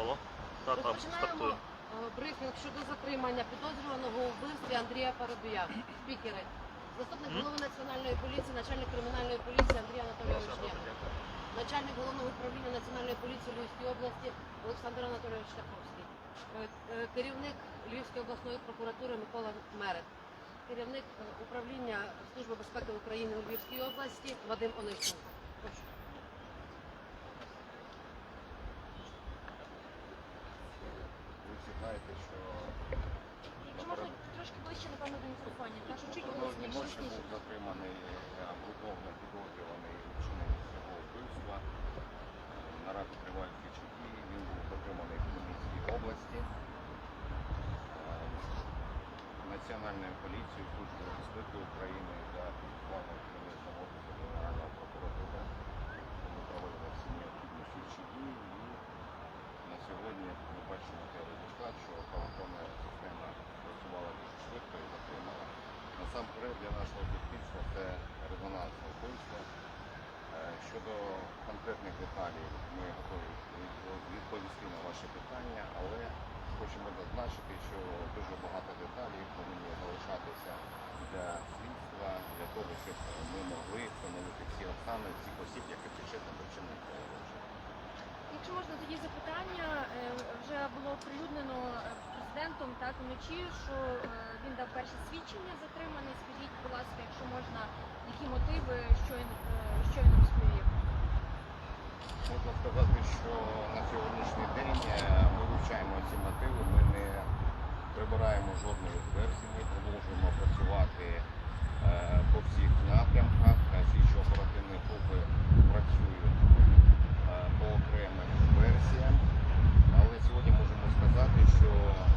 Алло. Та там Розпочинаємо е, брифінг щодо затримання підозрюваного у вбивстві Андрія Парубія. Спікери. Заступник голови національної поліції, начальник кримінальної поліції Андрій Анатолійович Все, дякую. Начальник головного управління національної поліції Львівської області Олександр Анатолійович Шаховський. Е, е, Керівник Львівської обласної прокуратури Микола Мерет. Керівник е, управління Служби безпеки України у Львівській області Вадим Онищенко. Прошу. Ви всі знаєте, що Чи можна трошки ближче, до що чуть минулої ночі голосніше. був затриманий груповно підозрюваний у цього вбивства. Наразі тривають слідчі дії. Він був затриманий в Хмельницькій області. Е, Національною поліцією, Службою безпеки України та Фінансового Кримінального офісу Генерального прокуратури. Ми проводимо всі необхідні слідчі дії і на сьогодні ми бачимо той результат, що правоохоронна система працювала дуже швидко і затримала. Насамперед для нашого суспільства це резонансне вбивство. Е, Щодо конкретних деталей ми готові відповісти на ваші питання, але хочемо зазначити, що дуже багато деталей повинні залишатися для слідства, для того, щоб ми могли встановити всі обставини всіх осіб, які причетні до вчинення злочину. Якщо можна тоді запитання, е, вже було оприлюднено е, президентом так вночі, що він дав перше свідчення затриманий. Скажіть, будь ласка, якщо можна, які мотиви, що він, е, розповів? Можна сказати, що на сьогоднішній день е, ми вивчаємо ці мотиви, ми не прибираємо жодної версії, ми продовжуємо працювати е, по всіх напрямках. Е, Слідчо-оперативні групи працюють е, по окремим версіям. Але сьогодні можемо сказати, що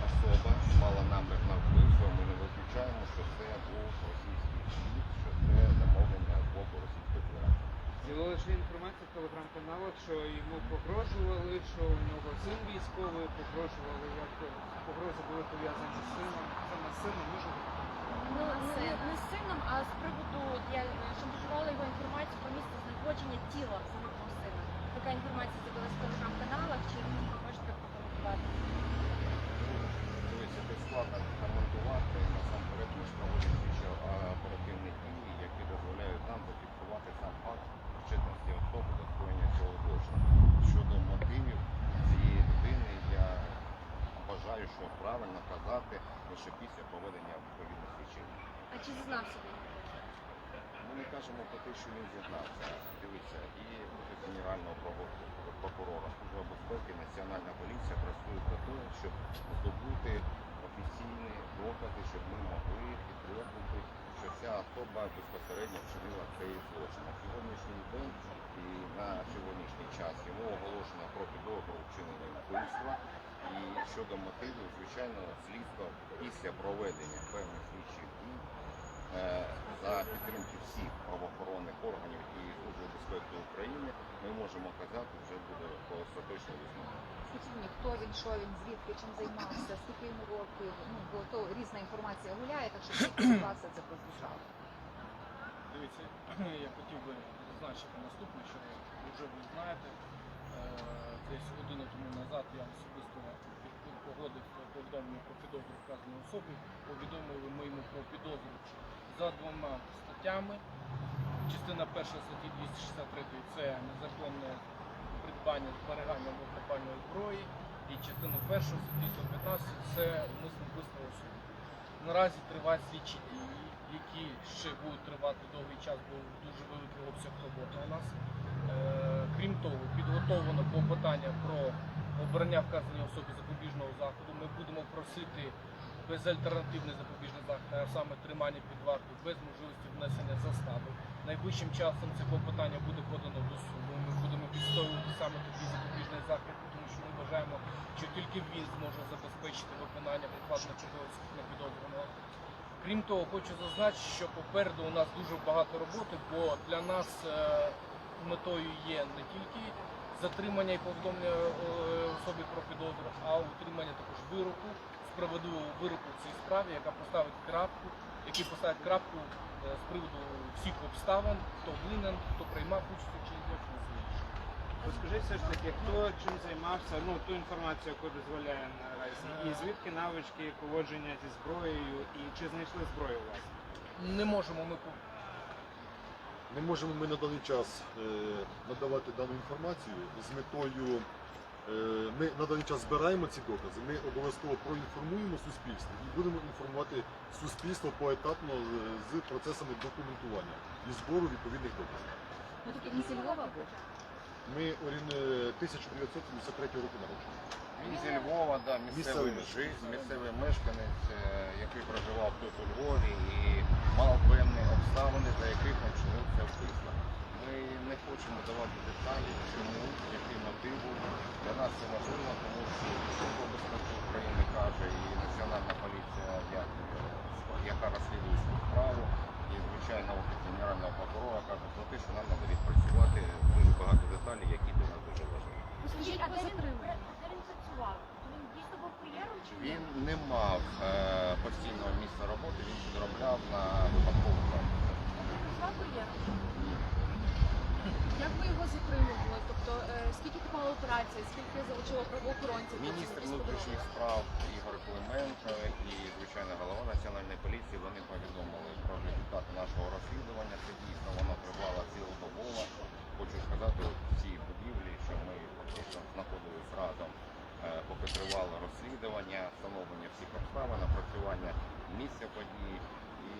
особа мала намір на вбивство. Ми не виключаємо, що це був російський слід, що це замовлення з боку Російської Федерації. З'явилася інформація в телеграм-каналах, що йому погрожували, що у нього військовий, погрожували, як погрози були пов'язані з сином. Це на сина може бути? Ну не, не з сином, а з приводу я е, шантажувала його інформацію про місце знаходження тіла самого сина. Така інформація з'явилася в телеграм-каналах. Чи можете прокоментувати? Дивіться, це складно коментувати. Насамперед ми ж проводимо слідчо оперативні дії, які дозволяють нам зафіксувати сам факт причетності особи до скоєння цього злочину. Щодо мотивів цієї людини, я вважаю, що правильно казати лише після проведення відповідних дій. А чи зізнався він? Ми не кажемо про те, що він зізнався. Дивіться, і генерального прокурора, служба безпеки, національна поліція працюють для того, щоб здобути офіційні докази, щоб ми могли підтвердити, що ця особа безпосередньо вчинила цей злочин. На сьогоднішній день і на сьогоднішній час йому оголошено про підозру вчинення вбивства. І щодо мотивів, звичайно, слідство після проведення певних слідчих дій Е, за підтримки всіх правоохоронних органів і Служби безпеки України ми можемо казати, вже буде остаточно висновок. Скажіть хто він, що він, звідки, чим займався, скільки йому років, ну, бо то різна інформація гуляє, так що у вас це прозвучало? Дивіться, я хотів би зазначити наступне, що ви вже ви знаєте. Е, Десь годину тому назад я особисто погодив повідомлення про підозру вказаної особи. Повідомили ми йому про підозру за двома статтями. Частина перша статті 263 це незаконне придбання, зберігання вогнепальної зброї. І частину першу статті 115 це умисне вбивство особи. Наразі тривають слідчі дії, які ще будуть тривати довгий час, бо дуже великий обсяг роботи у нас. Е, крім того, підготовлено клопотання про обрання вказаної особи запобіжного заходу. Ми будемо просити безальтернативний запобіжний захід, а саме тримання під вартою без можливості внесення застави. Найближчим часом це клопотання буде подано до суду. Ми будемо відстоювати саме такий запобіжний захід, тому що ми вважаємо, що тільки він зможе забезпечити виконання обов'язків на підозрюваного. Крім того, хочу зазначити, що попереду у нас дуже багато роботи, бо для нас е, метою є не тільки затримання і повідомлення е, особи про підозру, а утримання також вироку, справедливого вироку в цій справі, яка поставить крапку, який поставить крапку е, з приводу всіх обставин, хто винен, хто приймав участь у чині злочину. Розкажи все ж таки, хто чим займався, ну ту інформацію, яку дозволяє наразі, і звідки навички поводження зі зброєю, і чи знайшли зброю у вас? Не можемо ми Не можемо ми на даний час е, надавати дану інформацію з метою. е, Ми на даний час збираємо ці докази. Ми обов'язково проінформуємо суспільство і будемо інформувати суспільство поетапно е, з процесами документування і збору відповідних доказів. Ну таки він зі Львова був. Ми орієн- е, 1973 року народження. Він зі Львова, да, місцевий житель, місцевий мешканець, який проживав тут у Львові і мав певні обставини, за яких це вбивство. Ми не хочемо давати деталі, чому, які мотиви. Для нас це важливо, тому що Служба безпеки України каже і Національна поліція, як, яка розслідує цю справу, і звичайно офіс генерального прокурора каже про те, що нам треба відпрацювати дуже багато деталей, які для нас дуже важливі. Скажіть, а де він, працював? Він дійсно був кур'єром чи? Він не мав е, постійного місця роботи, він підробляв на випадкову кур'єром? Як ви його затримували? Тобто е, скільки тривала операція, скільки залучило правоохоронців? Міністр внутрішніх справ Ігор Клименко і, звичайно, голова національної поліції вони повідомили про результати нашого розслідування. Це дійсно воно тривало цілодобово. Хочу сказати, от в цій будівлі, що ми фактично знаходились разом, е, поки тривало розслідування, встановлення всіх обставин, напрацювання місця події. І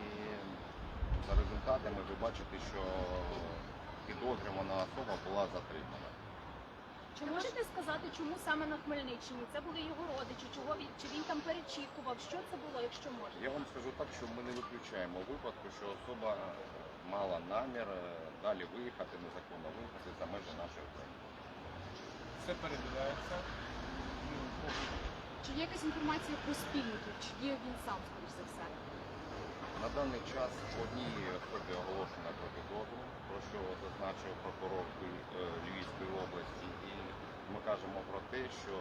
за результатами ви бачите, що підозрювана особа була затримана. Чи можете сказати, чому саме на Хмельниччині? Це були його родичі, чого він чи він там перечікував? Що це було, якщо можна? Я вам скажу так, що ми не виключаємо випадку, що особа мала намір е, далі виїхати, незаконно виїхати за межі нашої країни. все перевіряється. Ну, Чи є якась інформація про спільників? Чи є він сам, скоріш за все? На даний час одній особі оголошено про підозру, про що зазначив прокурор е, Львівської області, і ми кажемо про те, що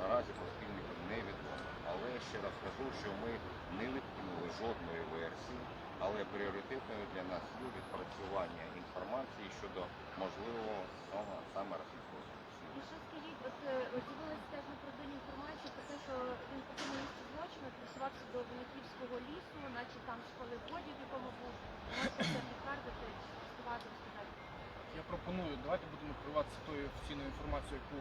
наразі про спільників невідомо. Але ще раз кажу, що ми не відкинули жодної версії, але пріоритетною для нас є відпрацювання інформації щодо можливого саме російського І сліду. що скажіть, от е, з'явилася теж неправдиві інформації про те, що він по цьому місці злочину присувався до Винниківського лісу, наче там школи водів, в якому був. Можете це підтвердити, розказати? Я пропоную, давайте будемо керуватися тою офіційною інформацією, яку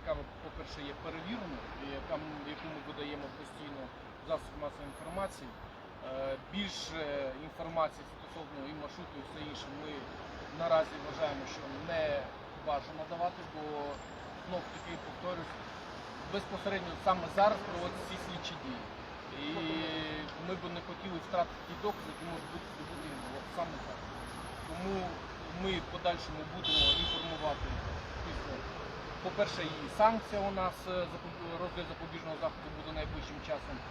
яка, по-перше, є перевіреною, і яка, яку ми видаємо постійно в засобі масової інформації. Е, Більше інформації стосовно і маршруту, і все інше ми наразі вважаємо, що не бажано давати, бо знов таки повторюсь, безпосередньо саме зараз проводяться всі слідчі дії. І ми б не хотіли втратити ті докази, які можуть бути здобуті саме так. Тому ми в подальшому будемо інформувати після. По-перше, і санкція у нас е, розгляд запобіжного заходу буде найближчим часом. Е,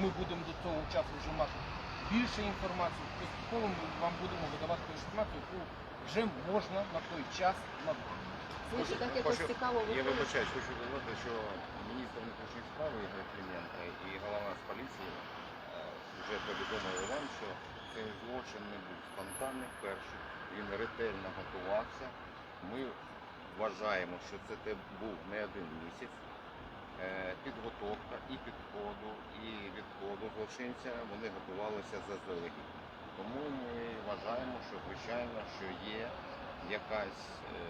Ми будемо до цього часу вже мати більше інформації. Поступово ми вам будемо видавати інформацію, яку вже можна на той час надати. Слухай, так якось Хочу- цікаво Я виходить. вибачаюсь, хочу додати, що міністр внутрішніх справ Ігор Клименко і голова з поліції е, вже повідомили вам, що цей злочин не був спонтанний перший, він ретельно готувався. Ми вважаємо, що це був не один місяць. Е, Підготовка і підходу, і відходу злочинця вони готувалися заздалегідь. Тому ми вважаємо, що звичайно, що є якась е,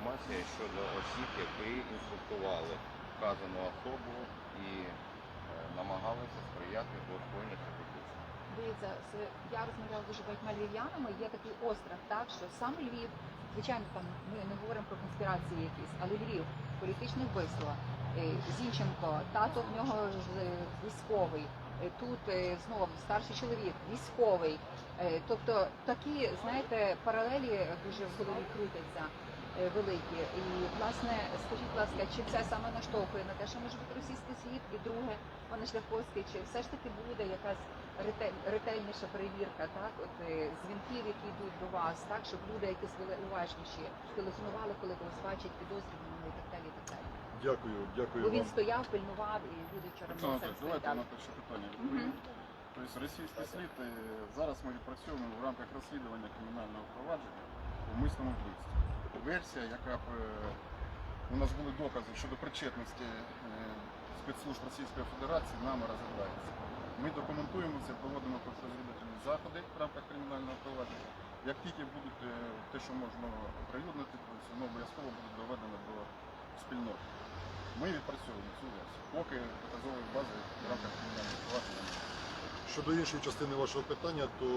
інформація щодо осіб, які інструктували вказану особу і е, намагалися сприяти до цих вбивств. Дивіться, я розмовляла дуже багатьма львів'янами, є такий острах, так, що саме Львів, звичайно, там ми не говоримо про конспірації якісь, але Львів, політичне вбивство, е, Зінченко, тато в нього е, військовий, тут знову старший чоловік, військовий. Тобто такі, знаєте, паралелі дуже в голові крутяться великі. І власне, скажіть, будь ласка, чи це саме наштовхує на те, що може бути російський слід, і друге, пане Шляховський, чи все ж таки буде якась ретель, ретельніша перевірка, так, от е, дзвінків, які йдуть до вас, так, щоб люди якісь були уважніші, телефонували, коли вас бачать підозрюваними і так далі, і так далі. Дякую, дякую Бо він вам. стояв, пильнував і люди вчора давайте на перше питання. Тобто російський слід е, зараз ми відпрацьовуємо в рамках розслідування кримінального провадження у вмисному вбивстві. Версія, яка б е, у нас були докази щодо причетності е, спецслужб Російської Федерації, нами розглядається. Ми документуємо це, проводимо розвідувальні заходи в рамках кримінального провадження. Як тільки будуть е, те, що можна оприлюднити, воно обов'язково буде доведено до спільноти. Ми відпрацьовуємо цю версію, поки доказової бази в рамках кримінального провадження. Щодо іншої частини вашого питання, то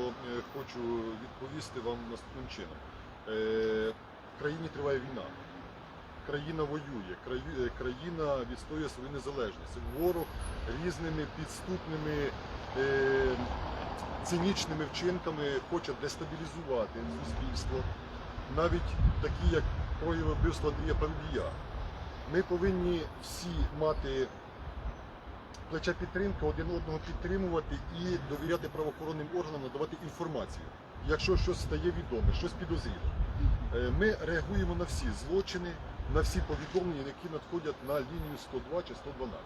хочу відповісти вам наступним чином. В країні триває війна. Країна воює, е, країна відстоює свою незалежність. Ворог різними підступними е, цинічними вчинками хоче дестабілізувати суспільство, навіть такі, як прояви вбивства Андрія Парубія. Ми повинні всі мати плеча підтримки, один одного підтримувати і довіряти правоохоронним органам, надавати інформацію. Якщо щось стає відоме, щось підозріле. Е, Ми реагуємо на всі злочини, на всі повідомлення, які надходять на лінію 102 чи 112.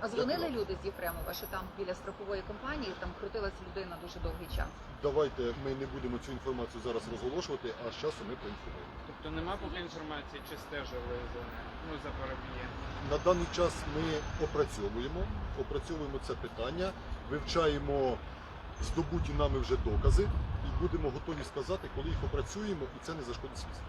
А дзвонили люди з Єфремова, що там біля страхової компанії там крутилася людина дуже довгий час. Давайте ми не будемо цю інформацію зараз розголошувати, а з часу ми проінформуємо. Тобто нема поки інформації, чи стежили за ну за Парубієм? На даний час ми опрацьовуємо, опрацьовуємо це питання, вивчаємо здобуті нами вже докази будемо готові сказати, коли їх опрацюємо, і це не зашкодить слідству.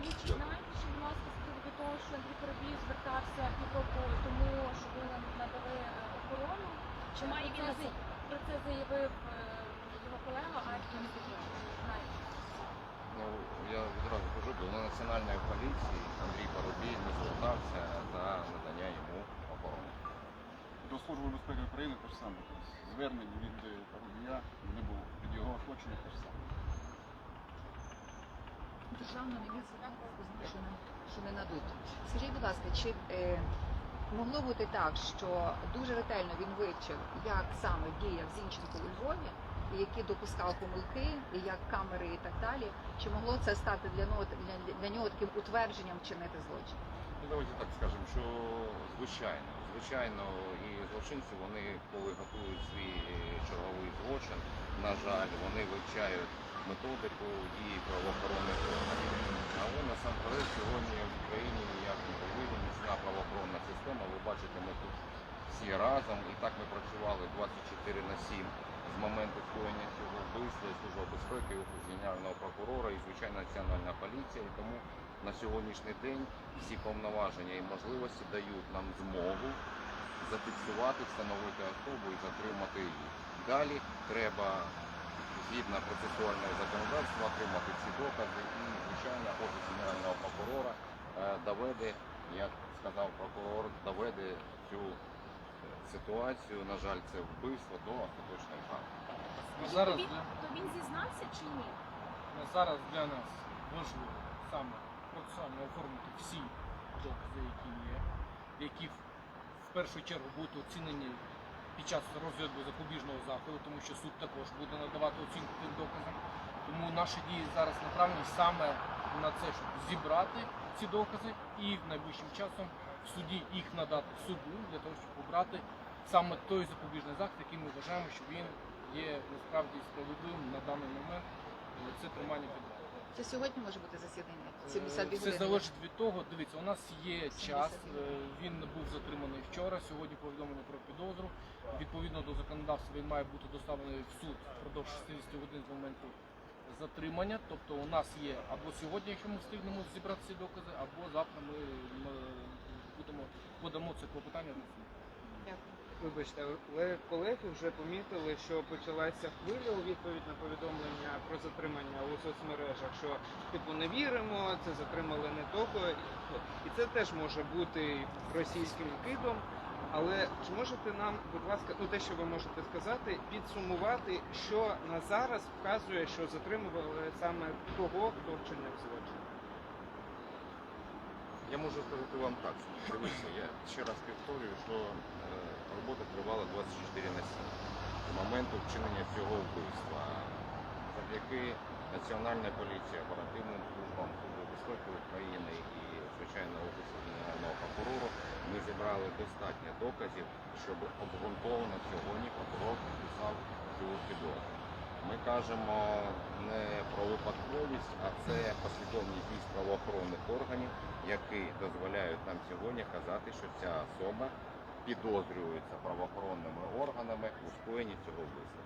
Ви чи знаєте, що будь ласка, з приводу того, що Андрій Парубій звертався півроку тому, що ви нам надали е, охорону? Чи має він Про це заявив е, його колега Аркін? Знаєте? Ну, я відразу кажу, до національної поліції Андрій Парубій не звертався за надання йому охорони. До Служби безпеки України те ж саме. Тобто Звернення від Парубія не було, від його оточення те ж саме. Державна міліція не, що не надуть. Скажіть, будь ласка, чи е, могло бути так, що дуже ретельно він вивчив, як саме діяв Зінченко у Львові, і які допускав помилки, і як камери і так далі? Чи могло це стати для для, для нього таким утвердженням вчинити злочин? Давайте так скажемо, що звичайно, звичайно, і злочинці вони, коли готують свій е, черговий злочин, на жаль, вони вивчають методику дії правоохоронних органів. Але насамперед сьогодні в Україні ніяк не повинна правоохоронна система. Ви бачите, ми тут всі разом, і так ми працювали 24 на 7 з моменту скоєння цього вбивства, Служба безпеки, Офіс Генерального прокурора, і звичайно Національна поліція. І тому на сьогоднішній день всі повноваження і можливості дають нам змогу зафіксувати, встановити особу і затримати її. Далі треба згідно процесуального законодавства отримати ці докази і, звичайно, офіс генерального прокурора е, доведе, як сказав прокурор, доведе цю е, ситуацію, на жаль, це вбивство до остаточної. Ну, Скажіть, зараз то він, то він зізнався чи ні? ну, зараз для нас важливо саме процесуально оформити всі докази, які є, які в, в першу чергу будуть оцінені під час розгляду запобіжного заходу, тому що суд також буде надавати оцінку тим доказам. Тому наші дії зараз направлені саме на це, щоб зібрати ці докази і найближчим часом в суді їх надати суду для того, щоб обрати саме той запобіжний захід, який ми вважаємо, що він є насправді справедливим на даний момент. Е, Це тримання під Це сьогодні може бути засідання? Е, 72 Це години? залежить від того. Дивіться, у нас є 72 час. е. Він був затриманий вчора. Сьогодні повідомлено про підозру. Відповідно до законодавства він має бути доставлений в суд впродовж 60 годин з моменту затримання. Тобто у нас є або сьогодні, якщо ми встигнемо зібрати ці докази, або завтра ми будемо подамо це клопотання на суд. Вибачте, але колеги вже помітили, що почалася хвиля у відповідь на повідомлення про затримання у соцмережах, що типу не віримо, це затримали не того. І це теж може бути російським кидом. Але чи можете нам, будь ласка, ну те, що ви можете сказати, підсумувати, що на зараз вказує, що затримували саме того, хто вчинив злочин? Я можу сказати вам так. Дивіться, я ще раз повторюю, що е, робота тривала 24 на 7 з моменту вчинення цього вбивства. Завдяки Національній поліції, оперативним службам Служби безпеки України і, звичайно, Офісу Генерального прокурора ми зібрали достатньо доказів, щоб обґрунтовано сьогодні прокурор підписав цю підозру. Ми кажемо не про випадковість, а це послідовні дій правоохоронних органів, які дозволяють нам сьогодні казати, що ця особа підозрюється правоохоронними органами у скоєнні цього вбивства.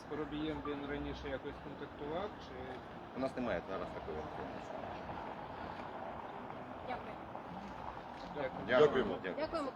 З Парубієм він раніше якось контактував чи У нас немає зараз такої інформації. Дякую. Дякую. Дякуємо. Дякуємо. Дякуємо.